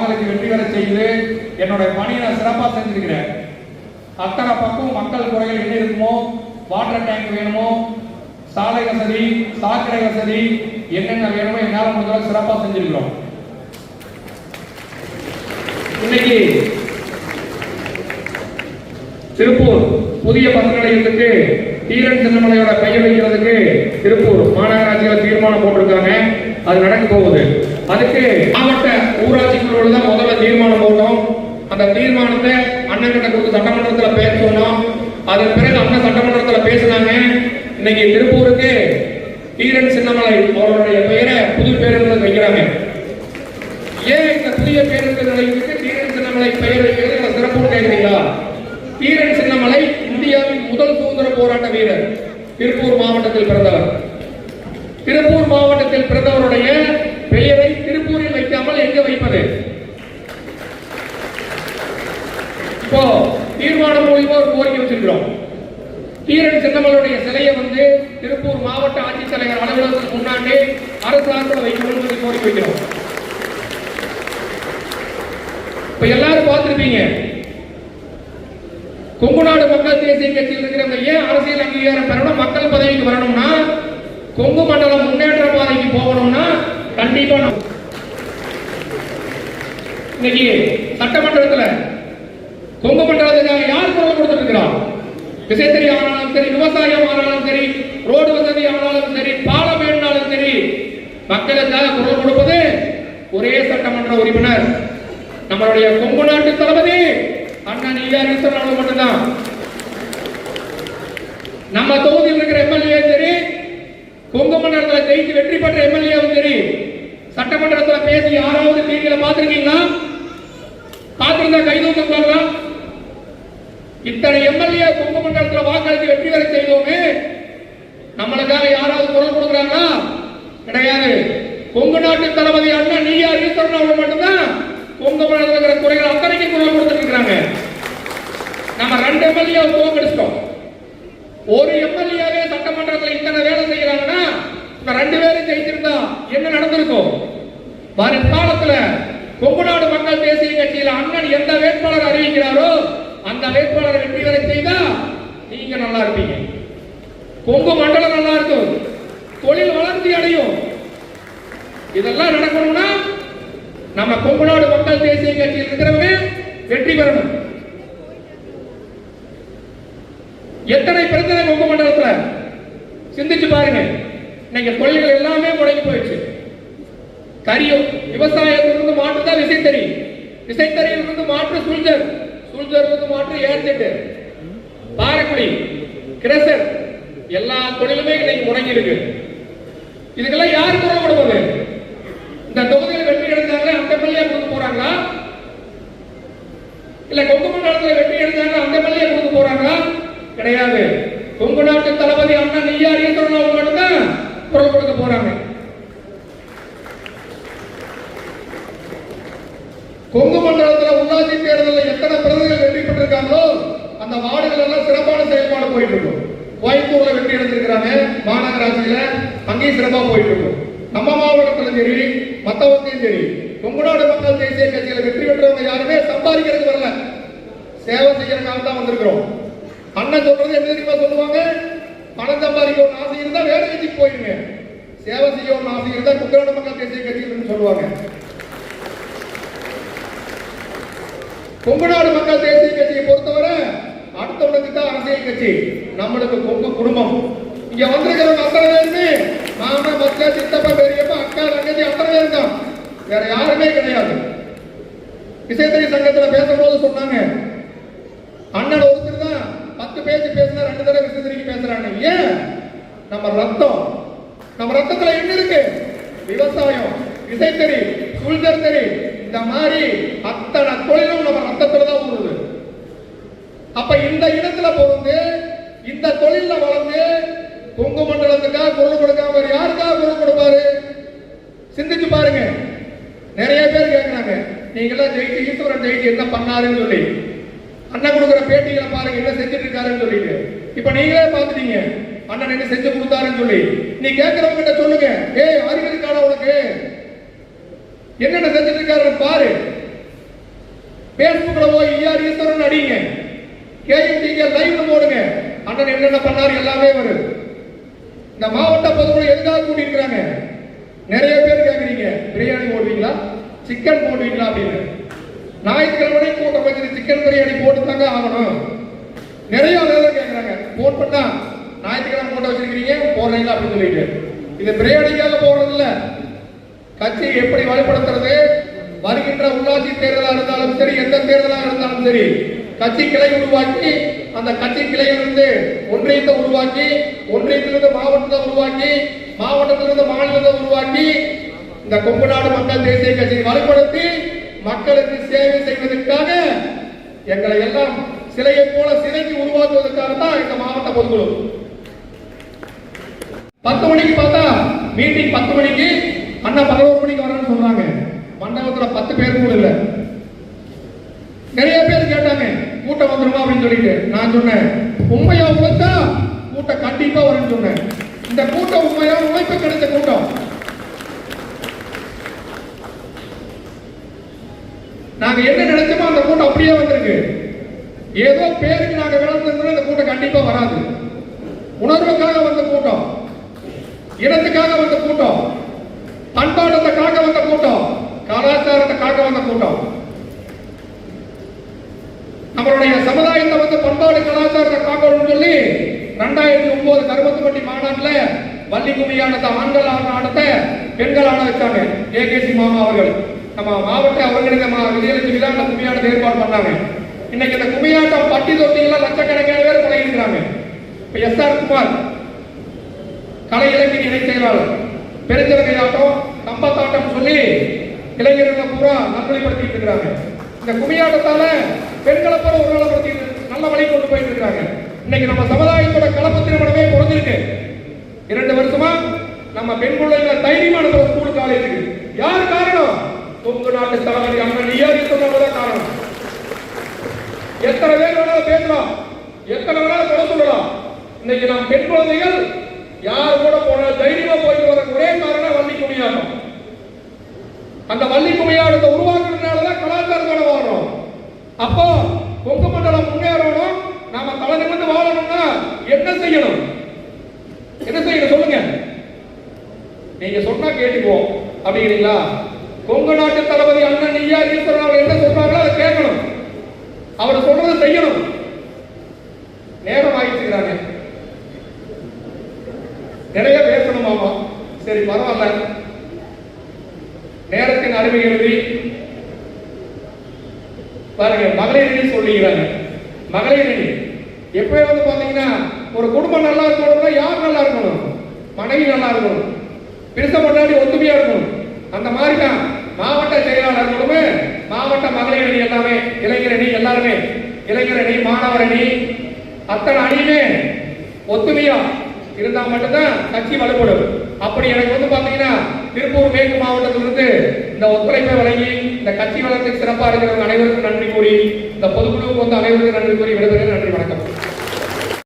வாக்களித்து வெற்றி பெற செய்து என்னுடைய பணியை நான் சிறப்பாக செஞ்சிருக்கிறேன். அத்தனை பக்கம் மக்கள் குறைகள் என்ன இருக்குமோ? வாட்டர் டேங்க் வேணுமோ? சாலை வசதி சாக்கடை வசதி என்னென்ன வேணுமோ என்னால் முடிஞ்ச சிறப்பாக செஞ்சிருக்கிறோம். இன்னைக்கு திருப்பூர் புதிய பஸ் நிலையத்துக்கு தீரன் சின்னமலையோட பெயர் வைக்கிறதுக்கு திருப்பூர் மாநகராட்சியில் தீர்மானம் போட்டிருக்காங்க. அது நடக்க போகுது. அதுக்கு மாவட்ட ஊராட்சிகளோடு தான் முதல்ல தீர்மானம் போட்டோம். அந்த தீர்மானத்தை அண்ணன் கிட்ட கொடுத்து சட்டமன்றத்தில் பேச சொன்னோம். அதன் பிறகு அண்ணன் சட்டமன்றத்தில் பேசினாங்க. இன்னைக்கு திருப்பூருக்கு தீரன் சின்னமலை அவருடைய பெயரை புது பேருந்து வைக்கிறாங்க. ஏன் இந்த புதிய பேருந்து நிலையத்துக்கு தீரன் சின்னமலை பெயர் வைக்கிறது சிறப்பு இருக்கிறோம் தீரன் சின்னமலுடைய சிலையை வந்து திருப்பூர் மாவட்ட ஆட்சித்தலைவர் அலுவலகத்துக்கு முன்னாடி அரசாங்கத்தில் வைக்கணும்னு சொல்லி கோரிக்கை வைக்கிறோம். இப்ப எல்லாரும் பார்த்திருப்பீங்க. கொங்குநாடு மக்கள் தேசிய கட்சியில் இருக்கிறவங்க ஏன் அரசியல் அங்கீகாரம் பெறணும்? மக்கள் பதவிக்கு வரணும்னா கொங்கு மண்டலம் முன்னேற்ற பாதைக்கு போகணும்னா கண்டிப்பா இன்னைக்கு சட்டமன்றத்தில் கொங்கு மண்டலத்துக்காக யார் குரல் கொடுத்துட்டு இருக்கிறோம் விசைத்தறி ஆனாலும் சரி விவசாயம் ஆனாலும் சரி ரோடு வசதி ஆனாலும் சரி பாலம் வேணாலும் சரி மக்களுக்காக குரல் கொடுப்பது ஒரே சட்டமன்ற உறுப்பினர். நம்மளுடைய கொங்கு நாட்டு தளபதி அண்ணன் ஈஆர் ஈஸ்வரன் மட்டும்தான். நம்ம தொகுதியில் இருக்கிற எம்எல்ஏ சரி கொங்கு மண்டலத்தில் ஜெயித்து வெற்றி பெற்ற எம்எல்ஏவும் சரி சட்டமன்றத்தில் பேசி யாராவது டிவியில பார்த்துருக்கீங்களா? பார்த்திருந்தா கைதூக்கம் சொல்லலாம் இத்தனை எம்எல்ஏ கொங்கு மண்டலத்தில் வாக்களித்து வெற்றி பெற செய்தோமே நம்மளுக்காக யாராவது குரல் கொடுக்குறாங்களா? கிடையாது. கொங்கு நாட்டு தளபதி அண்ணன் நீயார் ஈஸ்வரன் அவர்கள் மட்டும்தான் கொங்கு மனதில் இருக்கிற குறைகள் அத்தனைக்கு குரல் கொடுத்துட்டு நம்ம ரெண்டு எம்எல்ஏ தோக்கடிச்சிட்டோம் ஒரு எம்எல்ஏவே சட்டமன்றத்தில் இத்தனை வேலை செய்யறாங்கன்னா இந்த ரெண்டு பேரும் ஜெயிச்சிருந்தா என்ன நடந்திருக்கும்? வருங்காலத்துல கொங்குநாடு மக்கள் தேசிய கட்சியில் அண்ணன் எந்த வேட்பாளர் அறிவிக்கிறாரோ அந்த வேட்பாளரை வெற்றி வரை செய்தா நீங்க நல்லா இருப்பீங்க. கொங்கு மண்டலம் நல்லா இருக்கும். தொழில் வளர்ச்சி அடையும். இதெல்லாம் நடக்கணும்னா நம்ம கொங்குநாடு மக்கள் தேசிய கட்சியில் இருக்கிறவங்க வெற்றி பெறணும். எத்தனை பிரச்சனை கொங்கு மண்டலத்தில்? சிந்திச்சு பாருங்க. இன்னைக்கு தொழில்கள் எல்லாமே முடங்கி போயிடுச்சு. கரியும் விவசாயத்திலிருந்து மாற்று தான் விசைத்தறி. விசைத்தறியிலிருந்து மாற்று சுல்ஜர் சுல்ஜர்லிருந்து மாற்று ஏர்ஜெட் பாரக்குடி கிரசர். எல்லா தொழிலுமே இன்னைக்கு முடங்கி இருக்கு இதுக்கெல்லாம் யாரு குரல் கொடுப்பது இந்த தொகுதியில் வெற்றி எடுத்தாங்க அந்த எம்எல்ஏ கொடுக்க போறாங்களா? இல்ல கொங்கு மண்டலத்தில் வெற்றி எடுத்தாங்க அந்த எம்எல்ஏ கொடுக்க போறாங்களா? கிடையாது. கொங்கு நாட்டு தளபதி அண்ணா நீயா ஈஸ்வரன் அவங்க மட்டும்தான் குரல் கொடுக்க போறாங்க. கொங்கு மண்டலத்தில் உள்ளாட்சி தேர்தலில் எத்தனை பிரதிகள் வெற்றி பெற்றிருக்காங்களோ அந்த வார்டுகள் எல்லாம் சிறப்பான செயல்பாடு போயிட்டு இருக்கும் கோயம்புத்தூர்ல வெற்றி எடுத்திருக்கிறாங்க மாநகராட்சியில அங்கேயும் சிறப்பா போயிட்டு இருக்கும். நம்ம மாவட்டத்திலும் சரி மத்தவத்தையும் சரி கொங்குநாடு மக்கள் தேசிய கட்சியில வெற்றி பெற்றவங்க யாருமே சம்பாதிக்கிறதுக்கு வரல. சேவை செய்யறதுக்காக தான் வந்திருக்கிறோம். அண்ணன் சொல்றது என்ன தெரியுமா சொல்லுவாங்க. பணம் சம்பாதிக்கணும்னு ஆசை இருந்தா வேலை கட்சிக்கு போயிருங்க. சேவை செய்யணும்னு ஆசை இருந்தா குக்கராடு மக்கள் தேசிய கட்சியில் சொல்லுவாங்க. கொங்குநாடு மக்கள் தேசிய கட்சியை பொறுத்தவரை அடுத்தவனுக்கு தான் அரசியல் கட்சி. நம்மளுக்கு கொங்கு குடும்பம். இங்க வந்திருக்கிறவங்க அத்தனை பேருமே மாமா மச்சா சித்தப்பா பெரியப்பா அக்கா தங்கச்சி அத்தனை பேர் தான். வேற யாருமே கிடையாது. இசைத்தறி சங்கத்துல பேசும்போது சொன்னாங்க. அண்ணன் ஒருத்தர் தான் பத்து பேஜ் பேசினா ரெண்டு தடவை விசைத்தறிக்கு பேசுறாங்க. ஏன்? நம்ம ரத்தம். நம்ம ரத்தத்துல என்ன இருக்கு? விவசாயம் இசைத்தறி சுல்தர் தறி. இந்த மாதிரி அத்தனை தொழிலும் நம்ம ரத்தத்துல தான் ஊறுது. அப்ப இந்த இடத்துல பிறந்து இந்த தொழில வளர்ந்து கொங்கு மண்டலத்துக்காக குரல் கொடுக்காம யாருக்காக குரல் கொடுப்பாரு? சிந்திச்சு பாருங்க. நிறைய பேர் கேட்கிறாங்க நீங்களாம் ஜெயிச்சு ஈஸ்வரன் ஜெயிச்சு என்ன பண்ணாருன்னு சொல்லி. அண்ணன் கொடுக்குற பேட்டிகளை பாருங்க என்ன செஞ்சுட்டு இருக்காருன்னு சொல்லிட்டு. இப்ப நீங்களே பாத்துட்டீங்க அண்ணன் என்ன செஞ்சு கொடுத்தாருன்னு சொல்லி. நீ கேட்கறவங்க கிட்ட சொல்லுங்க. ஏய் அறிவு இருக்காடா உனக்கு? என்னென்ன செஞ்சுட்டு இருக்காருன்னு பாரு. பேஸ்புக்ல போய் ஈஆர் ஈஸ்வரன் அடிங்க. கேஎம்டிங்க லைவ்ல போடுங்க. அண்ணன் என்னென்ன பண்ணாரு எல்லாமே வரும். இந்த மாவட்ட பொதுக்குழு எதுக்காக கூட்டியிருக்கிறாங்க? நிறைய பேர் கேக்குறீங்க. பிரியாணி போடுவீங்களா? சிக்கன் போடுவீங்களா அப்படின்னு. ஞாயிற்றுக்கிழமை கூட்டம் வச்சு சிக்கன் பிரியாணி போட்டு தாங்க ஆகணும். நிறைய ஆளுநர் கேட்குறாங்க ஃபோன் பண்ணா ஞாயிற்றுக்கிழமை கூட்டம் வச்சிருக்கிறீங்க போடுறீங்களா அப்படின்னு சொல்லிட்டு. இது பிரியாணிக்காக போடுறது இல்ல கட்சியை எப்படி வலுப்படுத்துறது? வருகின்ற உள்ளாட்சி தேர்தலாக இருந்தாலும் சரி எந்த தேர்தலாக இருந்தாலும் சரி கட்சி கிளை உருவாக்கி அந்த கட்சி கிளையிலிருந்து ஒன்றியத்தை உருவாக்கி ஒன்றியத்திலிருந்து மாவட்டத்தை உருவாக்கி மாவட்டத்திலிருந்து மாநிலத்தை உருவாக்கி இந்த கொங்கு நாடு மக்கள் தேசிய கட்சியை வலுப்படுத்தி மக்களுக்கு சேவை செய்வதற்காக எங்களை எல்லாம் சிலையை போல சிலைக்கு உருவாக்குவதற்காக தான் இந்த மாவட்ட பொதுக்குழு. பத்து மணிக்கு பார்த்தா மீட்டிங் பத்து மணிக்கு அண்ணா பதினோரு மணிக்கு வரேன்னு சொல்றாங்க. மண்டபத்துல பத்து பேர் கூட இல்லை. நிறைய பேர் கேட்டாங்க கூட்டம் வந்துருமா அப்படின்னு சொல்லிட்டு நான் சொன்னேன். உண்மையா உழைச்சா கூட்டம் கண்டிப்பா வரும்னு சொன்னேன். இந்த கூட்டம் உண்மையா? உழைப்பு கிடைச்ச கூட்டம். நாங்க என்ன நினைச்சோமோ அந்த கூட்டம் அப்படியே வந்திருக்கு. ஏதோ பேருக்கு நாங்க விளம்பரம் இந்த கூட்டம் கண்டிப்பா வராது. உணர்வுக்காக வந்த கூட்டம். இனத்துக்காக வந்த கூட்டம். பண்பாட்டத்துக்காக வந்த கூட்டம். கலாச்சாரத்துக்காக வந்த கூட்டம். நம்மளுடைய சமுதாயத்தை வந்து பண்பாடு கலாச்சாரத்தை காக்கணும்னு சொல்லி ரெண்டாயிரத்தி ஒன்பது கருமத்துப்பட்டி மாநாட்டுல வள்ளி கும்மியானத்தை ஆண்கள் ஆன பெண்கள் ஆட வச்சாங்க. ஏகேசி மாமா அவர்கள். நம்ம மாவட்ட ஒருங்கிணைந்த மா விஜயலட்சுமி தான் அந்த கும்மியாட்டத்தை ஏற்பாடு பண்ணாங்க. இன்னைக்கு இந்த கும்மியாட்டம் பட்டி தொட்டியெல்லாம் லட்சக்கணக்கான பேர் பழகிருக்கிறாங்க இப்ப எஸ் ஆர் குமார் கலை இலக்கிய இணை செயலாளர் பெருஞ்சலகை ஆட்டம் கம்பத்தாட்டம் சொல்லி இளைஞர்களை பூரா நல்வழிப்படுத்திட்டு இருக்கிறாங்க. இந்த குமியாட்டத்தால பெண்களை போல ஒரு நலப்படுத்திட்டு நல்ல வழி கொண்டு போயிட்டு இருக்காங்க இன்னைக்கு நம்ம சமுதாயத்தோட கலப்பு திருமணமே குறைஞ்சிருக்கு இரண்டு வருஷமா நம்ம பெண் பிள்ளைங்களை தைரியமா அனுப்புற ஸ்கூல் காலேஜுக்கு யார் காரணம்? தொங்கு நாட்டு தளபதி அண்ணன் நியாதி சொன்னவங்க காரணம். எத்தனை பேர் வேணாலும் பேசலாம். எத்தனை வேணாலும் கொலை சொல்லலாம். இன்னைக்கு நாம் பெண் குழந்தைகள் யார் கூட போனால் தைரியமா போயிட்டு வர ஒரே காரணம் வள்ளி குமியாட்டம் அந்த வள்ளி குமியாட்டத்தை உருவாக்க அப்போ கொங்கு மண்டலம் முன்னேறணும். நாம தலை நிமிர்ந்து வாழணும்னா என்ன செய்யணும்? என்ன செய்யணும் சொல்லுங்க. நீங்க சொன்னா கேட்டுக்குவோம். அப்படிங்கிறீங்களா? கொங்கு நாட்டு தளபதி அண்ணன் ஐயா ஈஸ்வரன் அவர் என்ன சொல்றாங்களோ அதை கேட்கணும். அவர் சொல்றதை செய்யணும். நேரம் ஆகிட்டுக்கிறாங்க நிறைய பேசணும் ஆமா. சரி பரவாயில்ல. நேரத்தின் அருமை எழுதி பாருங்க மகளிர் சொல்லிக்கிறாங்க மகளிர் எப்பவே வந்து பாத்தீங்கன்னா ஒரு குடும்பம் நல்லா இருக்கணும்னா யார் நல்லா இருக்கணும்? மனைவி நல்லா இருக்கணும். பிரித்த முன்னாடி ஒத்துமையா இருக்கணும். அந்த மாதிரி தான் மாவட்ட செயலாளர்களுமே மாவட்ட மகளிர் அணி எல்லாமே இளைஞர் அணி எல்லாருமே இளைஞர் அணி மாணவர் அணி அத்தனை அணியுமே ஒத்துமையா இருந்தா மட்டும்தான் கட்சி வலுப்படும். அப்படி எனக்கு வந்து பாத்தீங்கன்னா திருப்பூர் மேற்கு மாவட்டத்திலிருந்து இந்த ஒத்துழைப்பை வழங்கி இந்த கட்சி வளர்ச்சி சிறப்பாக இருக்கிறவங்க அனைவருக்கும் நன்றி கூறி இந்த பொதுக்குழுவுக்கு வந்து அனைவருக்கும் நன்றி கூறி விடைபெறுகிறேன். நன்றி வணக்கம்.